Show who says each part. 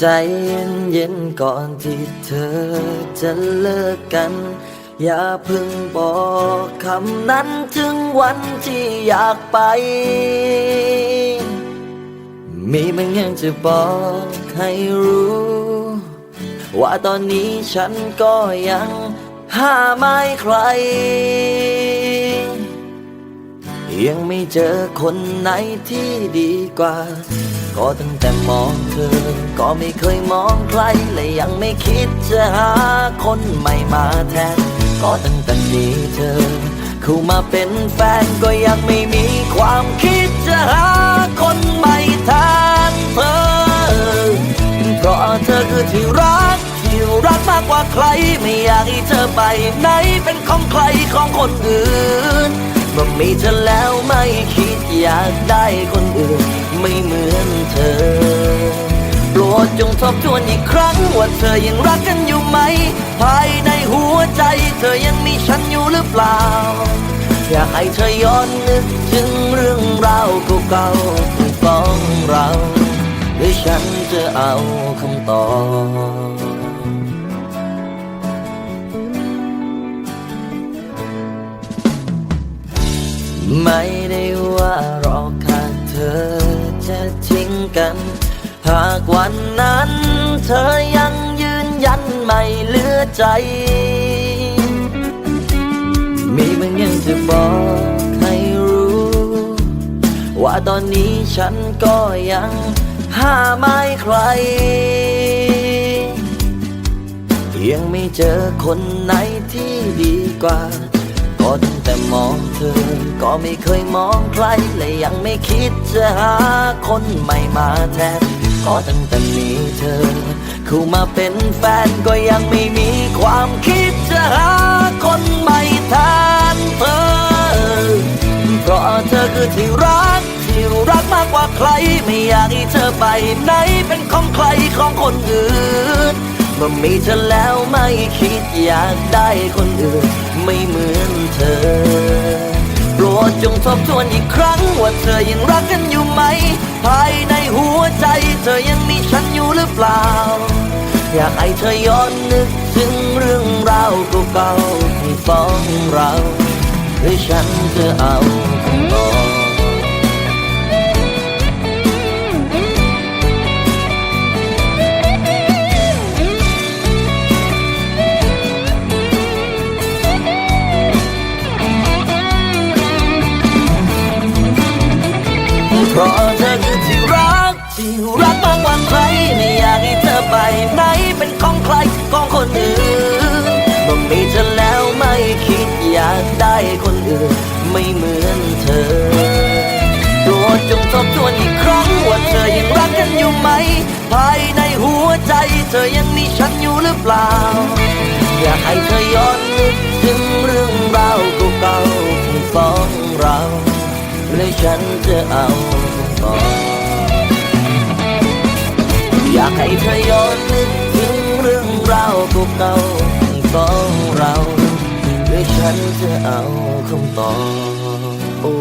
Speaker 1: ใจเย็นๆก่อนที่เธอจะเลิกกัน อย่าเพิ่งบอกคำนั้นถึงวันที่อยากไป มีบางอย่างจะบอกให้รู้ ว่าตอนนี้ฉันก็ยังห้าไม่ใคร ยังไม่เจอคนไหนที่ดีกว่า ก็ตั้งแต่มองเธอ ก็ไม่เคยมองใครและยังไม่คิดจะหาคนใหม่มาแทน ก็ตั้งแต่มีเธอ เข้ามาเป็นแฟนก็ยังไม่มีความคิดจะหาคนใหม่แทนเธอ เพราะเธอคือที่รักที่รักมากกว่าใครไม่อยากให้เธอไปไหนเป็นของใครของคนอื่นเมื่อมีเธอแล้วไม่คิดอยากได้คนอื่น เธอ โปรดจงทบทวนอีกครั้งว่าเธอยังรักกันอยู่ไหม ภายในหัวใจ เธอยังมีฉันอยู่หรือเปล่า อยากให้เธอย้อนนึกถึงเรื่องราวเก่าๆที่ต้องเราหรือฉันจะเอาคำตอบไม่ได้ว่ารอแค่เธอ กัน หากวันนั้น เธอยังยืนยันไม่เลือใจ มีบางอย่างจะบอกให้รู้ ว่าตอนนี้ฉันก็ยังห้าไม่ใคร ยังไม่เจอคนไหนที่ดีกว่า ก็ตั้งแต่มองเธอ ก็ไม่เคยมองใครและยังไม่คิดจะหาคนใหม่มาแทนก็ตั้งแต่มีเธอเข้ามาเป็นแฟนก็ยังไม่มีความคิดจะหาคนใหม่แทนเธอ เพราะเธอคือที่รักที่รักมากกว่าใคร ไม่อยากให้เธอไปไหนเป็นของใครของคนอื่นเมื่อมีเธอแล้วไม่คิดอยากได้คนอื่น ไม่เหมือนเธอ โปรดจงทบทวนอีกครั้ง ว่าเธอยังรักกันอยู่ไหม ภายในหัวใจ เธอยังมีฉันอยู่หรือเปล่า อยากให้เธอย้อนนึกถึงเรื่องราวเก่าๆที่ฟ้องเราหรือฉันจะเอา เพราะเธอคือที่รัก ที่รักมากกว่าใครไม่อยากให้เธอไปไหนเป็นของใครของคนอื่นเมื่อมีเธอแล้วไม่คิดอยากได้คนอื่น ไม่เหมือนเธอโปรดจงทบทวนอีกครั้งว่าเธอยังรักกันอยู่ไหม ภายในหัวใจ เธอยังมีฉันอยู่หรือเปล่า อยากให้เธอย้อนนึกถึงเรื่องราวเก่าๆที่ฟ้อง และฉันจะเอาคำตออยากให้เธอย้อนนึกถึงเรื่องราวเก่าๆของเราและฉันจะเอาคำตอบโอ้